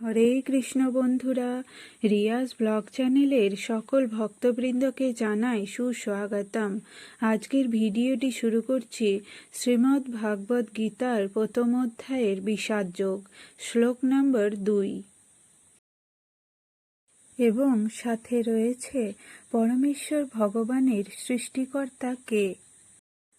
হরে কৃষ্ণ বন্ধুরা, রিয়াজ ব্লগ চ্যানেলের সকল ভক্তবৃন্দকে জানাই সুস্বাগতম। আজকের ভিডিওটি শুরু করছি শ্রীমদ্ ভাগবত গীতার প্রথম অধ্যায়ের বিষাদ যোগ, শ্লোক নম্বর দুই। এবং সাথে রয়েছে পরমেশ্বর ভগবানের সৃষ্টিকর্তা কে?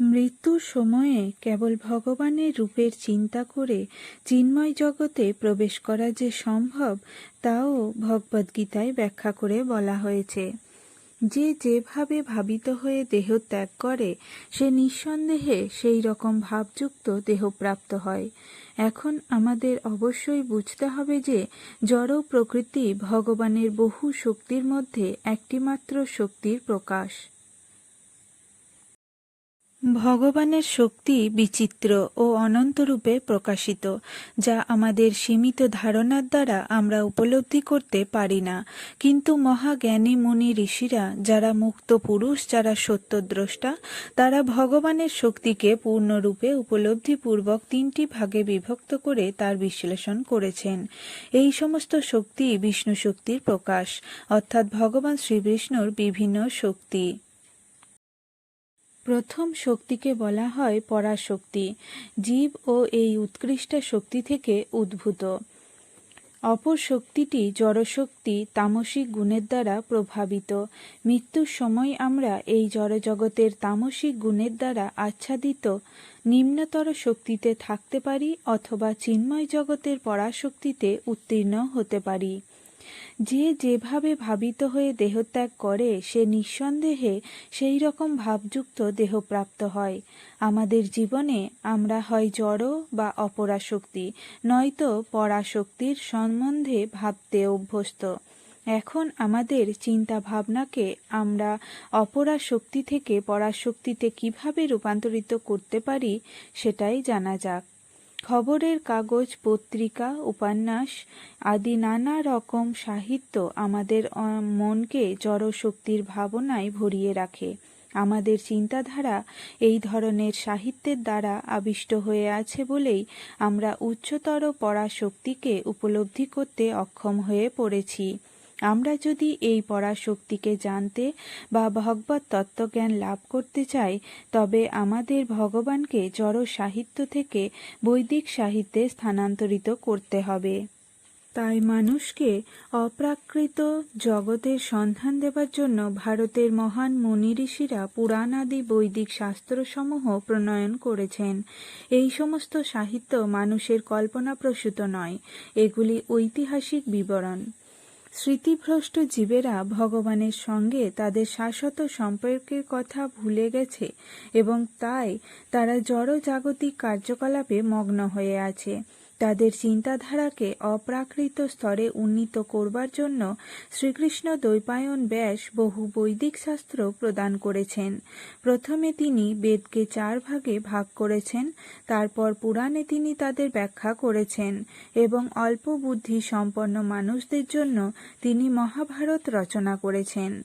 মৃত্যুর সময়ে কেবল ভগবানের রূপের চিন্তা করে চিন্ময় জগতে প্রবেশ করা যে সম্ভব, তাও ভগবদ্গীতায় ব্যাখ্যা করে বলা হয়েছে। যে যেভাবে ভাবিত হয়ে দেহ ত্যাগ করে, সে নিঃসন্দেহে সেই রকম ভাবযুক্ত দেহপ্রাপ্ত হয়। এখন আমাদের অবশ্যই বুঝতে হবে যে, জড় প্রকৃতি ভগবানের বহু শক্তির মধ্যে একটিমাত্র শক্তির প্রকাশ। ভগবানের শক্তি বিচিত্র ও অনন্তরূপে প্রকাশিত, যা আমাদের সীমিত ধারণার দ্বারা আমরা উপলব্ধি করতে পারি না। কিন্তু মহাজ্ঞানী মুনি ঋষিরা, যারা মুক্ত পুরুষ, যারা সত্যদ্রষ্টা, তারা ভগবানের শক্তিকে পূর্ণরূপে উপলব্ধিপূর্বক তিনটি ভাগে বিভক্ত করে তার বিশ্লেষণ করেছেন। এই সমস্ত শক্তি বিষ্ণু শক্তির প্রকাশ, অর্থাৎ ভগবান শ্রীবিষ্ণুর বিভিন্ন শক্তি। প্রথম শক্তিকে বলা হয় পরাশক্তি। জীব ও এই উৎকৃষ্ট শক্তি থেকে উদ্ভূত। অপর শক্তিটি জড়শক্তি তামসিক গুণের দ্বারা প্রভাবিত। মৃত্যুর সময় আমরা এই জড়জগতের তামসিক গুণের দ্বারা আচ্ছাদিত নিম্নতর শক্তিতে থাকতে পারি অথবা চিন্ময় জগতের পরাশক্তিতে উত্তীর্ণ হতে পারি। যে যেভাবে ভাবিত হয়ে দেহত্যাগ করে, সে নিঃসন্দেহে সেই রকম ভাবযুক্ত দেহপ্রাপ্ত হয়। আমাদের জীবনে আমরা হয় জড় বা অপরাশক্তি, নয়তো পরাশক্তির সম্বন্ধে ভাবতে অভ্যস্ত। এখন আমাদের চিন্তা ভাবনাকে আমরা অপরা শক্তি থেকে পরাশক্তিতে কীভাবে রূপান্তরিত করতে পারি, সেটাই জানা যাক। খবরের কাগজ, পত্রিকা, উপন্যাস আদি নানা রকম সাহিত্য আমাদের মনকে জড়শক্তির ভাবনায় ভরিয়ে রাখে। আমাদের চিন্তাধারা এই ধরনের সাহিত্যের দ্বারা আবিষ্ট হয়ে আছে বলেই আমরা উচ্চতর পরাশক্তিকে উপলব্ধি করতে অক্ষম হয়ে পড়েছি। আমরা যদি এই পরাশক্তিকে জানতে বা ভগবত তত্ত্বজ্ঞান লাভ করতে চাই, তবে আমাদের ভগবানকে জড় সাহিত্য থেকে বৈদিক সাহিত্যে স্থানান্তরিত করতে হবে। তাই মানুষকে অপ্রাকৃত জগতের সন্ধান দেবার জন্য ভারতের মহান মুনি ঋষিরা পুরাণ আদি বৈদিক শাস্ত্রসমূহ প্রণয়ন করেছেন। এই সমস্ত সাহিত্য মানুষের কল্পনাপ্রসূত নয়, এগুলি ঐতিহাসিক বিবরণ। স্মৃতিভ্রষ্ট জীবেরা ভগবানের সঙ্গে তাদের শাশ্বত সম্পর্কের কথা ভুলে গেছে এবং তাই তারা জড় জাগতিক কার্যকলাপে মগ্ন হয়ে আছে। তাদের চিন্তাধারাকে অপ্রাকৃত স্তরে উন্নীত করবার জন্য শ্রীকৃষ্ণ দ্বৈপায়ন ব্যাস বহু বৈদিক শাস্ত্র প্রদান করেছেন। প্রথমে তিনি বেদকে চার ভাগে ভাগ করেছেন, তারপর পুরাণে তিনি তাদের ব্যাখ্যা করেছেন এবং অল্প বুদ্ধি সম্পন্ন মানুষদের জন্য তিনি মহাভারত রচনা করেছেন।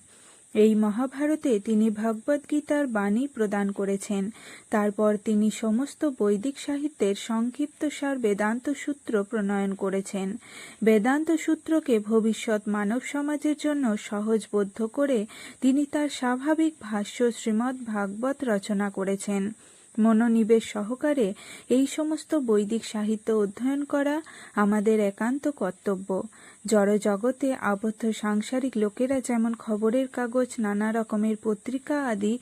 এই মহাভারতে তিনি ভগবদ্গীতার বাণী প্রদান করেছেন। তারপর তিনি সমস্ত বৈদিক সাহিত্যের সংক্ষিপ্ত সার বেদান্ত সূত্র প্রণয়ন করেছেন। বেদান্ত সূত্রকে ভবিষ্যৎ মানব সমাজের জন্য সহজবোধ্য করে তিনি তার স্বাভাবিক ভাষ্য শ্রীমদ্ ভাগবত রচনা করেছেন। মনোনিবেশ সহকারে এই সমস্ত বৈদিক সাহিত্য অধ্যয়ন করা আমাদের একান্ত কর্তব্য। জড়জগতে আবদ্ধ সাংসারিক লোকেরা যেমন খবরের কাগজ, নানা রকমের পত্রিকা আদি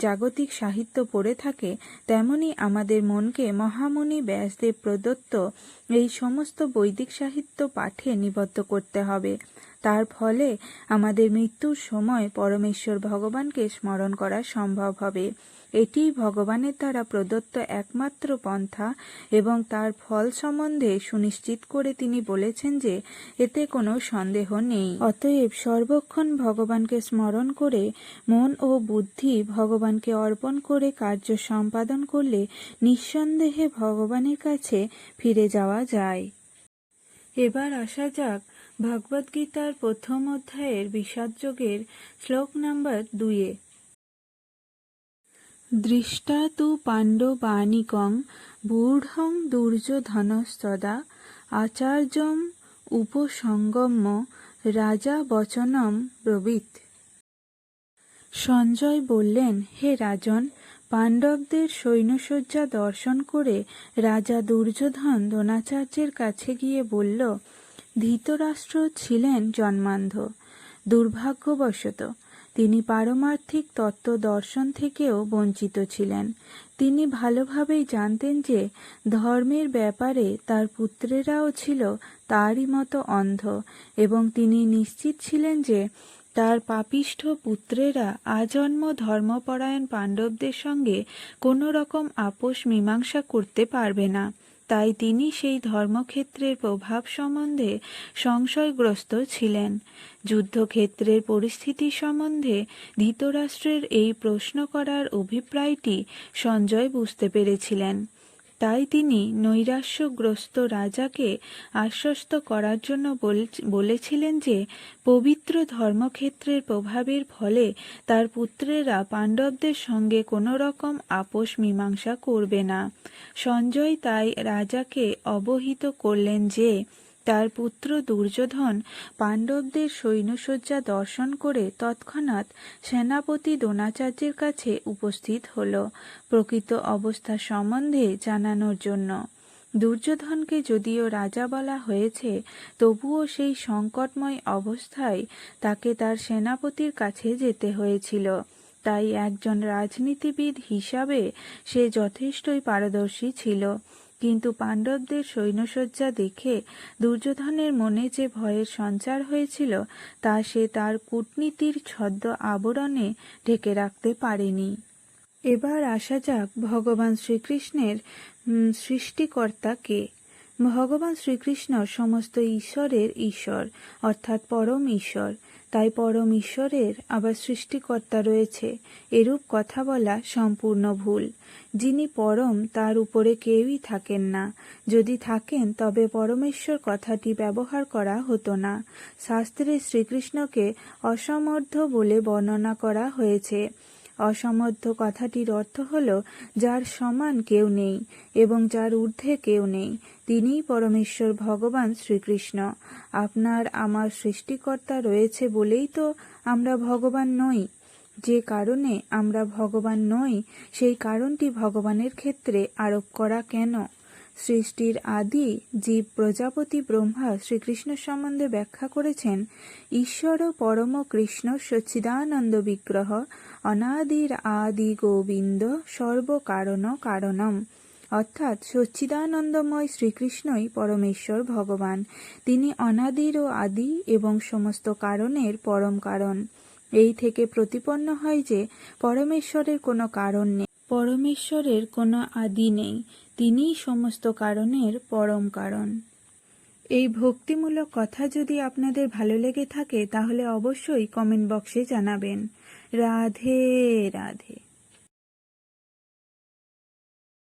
জাগতিক সাহিত্য পড়ে থাকে, তেমনি আমাদের মনকে মহামুনি ব্যাসদেব প্রদত্ত এই সমস্ত বৈদিক সাহিত্য পাঠে নিবদ্ধ করতে হবে। তার ফলে আমাদের মৃত্যুর সময় পরমেশ্বর ভগবানকে স্মরণ করা সম্ভব হবে। এটিই ভগবানের দ্বারা প্রদত্ত একমাত্র পন্থা এবং তার ফল সম্বন্ধে সুনিশ্চিত করে তিনি বলেছেন যে এতে কোনো সন্দেহ নেই। অতএব সর্বক্ষণ ভগবানকে স্মরণ করে মন ও বুদ্ধি ভগবানকে অর্পণ করে কার্য সম্পাদন করলে নিঃসন্দেহে ভগবানের কাছে ফিরে যাওয়া যায়। এবার আসা যাক ভগবদ্গীতার প্রথম অধ্যায়ের বিষাদযোগের শ্লোক নাম্বার দুইয়ে। দৃষ্টা তু পাণ্ডবানিকং বূঢ়ং দুর্যোধনস্তদা আচার্যম উপসঙ্গম্য রাজা বচনম ব্রবীত সঞ্জয় বললেন, হে রাজন, পাণ্ডবদের সৈন্যসজ্জা দর্শন করে রাজা দুর্যোধন দ্রোণাচার্যের কাছে গিয়ে বলল ধৃতরাষ্ট্র ছিলেন জন্মান্ধ, দুর্ভাগ্যবশত। তিনি পারমার্থিক তত্ত্ব দর্শন থেকেও বঞ্চিত ছিলেন। তিনি ভালোভাবেই জানতেন যে ধর্মের ব্যাপারে তার পুত্রেরাও ছিল তারই মতো অন্ধ এবং তিনি নিশ্চিত ছিলেন যে তার পাপিষ্ঠ পুত্রেরা আজন্ম ধর্মপরায়ণ পাণ্ডবদের সঙ্গে কোনো রকম আপোষ মীমাংসা করতে পারবে না। তাই তিনি সেই ধর্মক্ষেত্রের প্রভাব সম্বন্ধে সংশয়গ্রস্ত ছিলেন। যুদ্ধক্ষেত্রের পরিস্থিতি সম্বন্ধে ধৃতরাষ্ট্রের এই প্রশ্ন করার অভিপ্রায়টি সঞ্জয় বুঝতে পেরেছিলেন। তাই তিনি নৈরাশ্যগ্রস্ত রাজাকে আশ্বস্ত করার জন্য বলেছিলেন যে, পবিত্র ধর্মক্ষেত্রের প্রভাবের ফলে তার পুত্রেরা পাণ্ডবদের সঙ্গে কোনো রকম আপোষ মীমাংসা করবে না। সঞ্জয় তাই রাজাকে অবহিত করলেন যে তার পুত্র দুর্যোধন পাণ্ডবদের সৈন্যসজ্জা দর্শন করে তৎক্ষণাৎ সেনাপতি দ্রোণাচার্যের কাছে উপস্থিত হল প্রকৃত অবস্থা সম্বন্ধে জানানোর জন্য। দুর্যোধনকে যদিও রাজা বলা হয়েছে, তবুও সেই সংকটময় অবস্থায় তাকে তার সেনাপতির কাছে যেতে হয়েছিল। তাই একজন রাজনীতিবিদ হিসাবে সে যথেষ্টই পারদর্শী ছিল। কিন্তু পাণ্ডবদের সৈন্যসজ্জা দেখে দুর্যোধনের মনে যে ভয়ের সঞ্চার হয়েছিল, তা সে তার কূটনীতির ছদ্ম আবরণে ঢেকে রাখতে পারেনি। এবার আসা যাক ভগবান শ্রীকৃষ্ণের সৃষ্টিকর্তা কে। ভগবান শ্রীকৃষ্ণ সমস্ত ঈশ্বরের ঈশ্বর, অর্থাৎ পরম ঈশ্বর। তাই পরম ঈশ্বরের আবার সৃষ্টিকর্তা রয়েছে। এরূপ কথা বলা সম্পূর্ণ ভুল। যিনি পরম, তার উপরে কেউই থাকেন না। যদি থাকেন, তবে পরমেশ্বর কথাটি ব্যবহার করা হতো না। শাস্ত্রে শ্রীকৃষ্ণকে অসমর্থ বলে বর্ণনা করা হয়েছে। অসমর্থ কথাটির অর্থ হল, যার সমান কেউ নেই এবং যার ঊর্ধ্বে কেউ নেই, তিনিই পরমেশ্বর ভগবান শ্রীকৃষ্ণ। আপনার আমার সৃষ্টিকর্তা রয়েছে বলেই তো আমরা ভগবান নই। যে কারণে আমরা ভগবান নই, সেই কারণটি ভগবানের ক্ষেত্রে আরোপ করা কেন? সৃষ্টির আদি জীব প্রজাপতি ব্রহ্মা শ্রীকৃষ্ণ সম্বন্ধে ব্যাখ্যা করেছেন, ঈশ্বর পরম কৃষ্ণ সচ্চিদানন্দ বিগ্রহ, অনাদির আদি গোবিন্দ সর্বকারণ কারণম। অর্থাৎ সচ্চিদানন্দময় শ্রীকৃষ্ণই পরমেশ্বর ভগবান। তিনি অনাদির ও আদি এবং সমস্ত কারণের পরম কারণ। এই থেকে প্রতিপন্ন হয় যে, পরমেশ্বরের কোনো কারণ নেই। পরমেশ্বরের কোনো আদি নেই, তিনিই সমস্ত কারণের পরম কারণ। এই ভক্তিমূলক কথা যদি আপনাদের ভালো লেগে থাকে, তাহলে অবশ্যই কমেন্ট বক্সে জানাবেন। রাধে রাধে।